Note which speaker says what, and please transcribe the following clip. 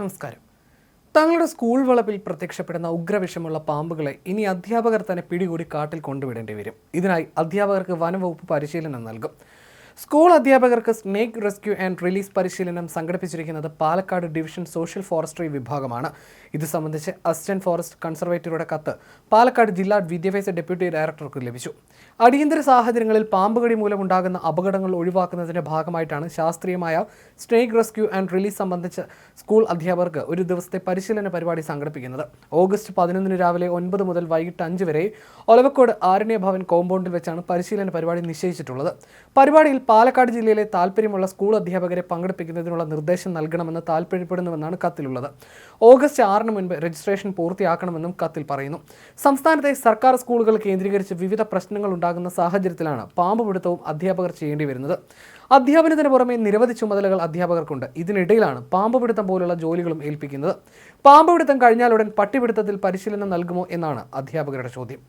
Speaker 1: നമസ്കാരം. തങ്ങളുടെ സ്കൂൾ വളപ്പിൽ പ്രത്യക്ഷപ്പെടുന്ന ഉഗ്രവിഷമുള്ള പാമ്പുകളെ ഇനി അധ്യാപകർ തന്നെ പിടികൂടി കാട്ടിൽ കൊണ്ടുവിടേണ്ടി വരും. ഇതിനായി അധ്യാപകർക്ക് വനംവകുപ്പ് പരിശീലനം നൽകും. സ്കൂൾ അധ്യാപകർക്ക് സ്നേക്ക് റെസ്ക്യൂ ആൻഡ് റിലീസ് പരിശീലനം സംഘടിപ്പിച്ചിരിക്കുന്നത് പാലക്കാട് ഡിവിഷൻ സോഷ്യൽ ഫോറസ്ട്രി വിഭാഗമാണ്. ഇത് സംബന്ധിച്ച് അസിസ്റ്റന്റ് ഫോറസ്റ്റ് കൺസർവേറ്ററുടെ കത്ത് പാലക്കാട് ജില്ലാ വിദ്യാഭ്യാസ ഡെപ്യൂട്ടി ഡയറക്ടർക്ക് ലഭിച്ചു. അടിയന്തര സാഹചര്യങ്ങളിൽ പാമ്പുകടി മൂലമുണ്ടാകുന്ന അപകടങ്ങൾ ഒഴിവാക്കുന്നതിന്റെ ഭാഗമായിട്ടാണ് ശാസ്ത്രീയമായ സ്നേക്ക് റെസ്ക്യൂ ആൻഡ് റിലീസ് സംബന്ധിച്ച് സ്കൂൾ അധ്യാപകർക്ക് ഒരു ദിവസത്തെ പരിശീലന പരിപാടി സംഘടിപ്പിക്കുന്നത്. ഓഗസ്റ്റ് പതിനൊന്നിന് രാവിലെ ഒൻപത് മുതൽ വൈകിട്ട് അഞ്ച് വരെ ഒലവക്കോട് ആരണ്യ ഭവൻ കോമ്പൗണ്ടിൽ വെച്ചാണ് പരിശീലന പരിപാടി നിശ്ചയിച്ചിട്ടുള്ളത്. പരിപാടിയിൽ പാലക്കാട് ജില്ലയിലെ താല്പര്യമുള്ള സ്കൂൾ അധ്യാപകരെ പങ്കെടുപ്പിക്കുന്നതിനുള്ള നിർദ്ദേശം നൽകണമെന്ന് താല്പര്യപ്പെടുന്നുവെന്നാണ് കത്തിലുള്ളത്. ഓഗസ്റ്റ് ആറിന് മുൻപ് രജിസ്ട്രേഷൻ പൂർത്തിയാക്കണമെന്നും കത്തിൽ പറയുന്നു. സംസ്ഥാനത്തെ സർക്കാർ സ്കൂളുകൾ കേന്ദ്രീകരിച്ച് വിവിധ പ്രശ്നങ്ങൾ ഉണ്ടാകുന്ന സാഹചര്യത്തിലാണ് പാമ്പ് പിടുത്തവും അധ്യാപകർ ചെയ്യേണ്ടി വരുന്നത്. അധ്യാപനത്തിന് പുറമെ നിരവധി ചുമതലകൾ അധ്യാപകർക്കുണ്ട്. ഇതിനിടയിലാണ് പാമ്പുപിടുത്തം പോലുള്ള ജോലികളും ഏൽപ്പിക്കുന്നത്. പാമ്പുപിടുത്തം കഴിഞ്ഞാലുടൻ പട്ടിപിടുത്തത്തിൽ പരിശീലനം നൽകുമോ എന്നാണ് അധ്യാപകരുടെ ചോദ്യം.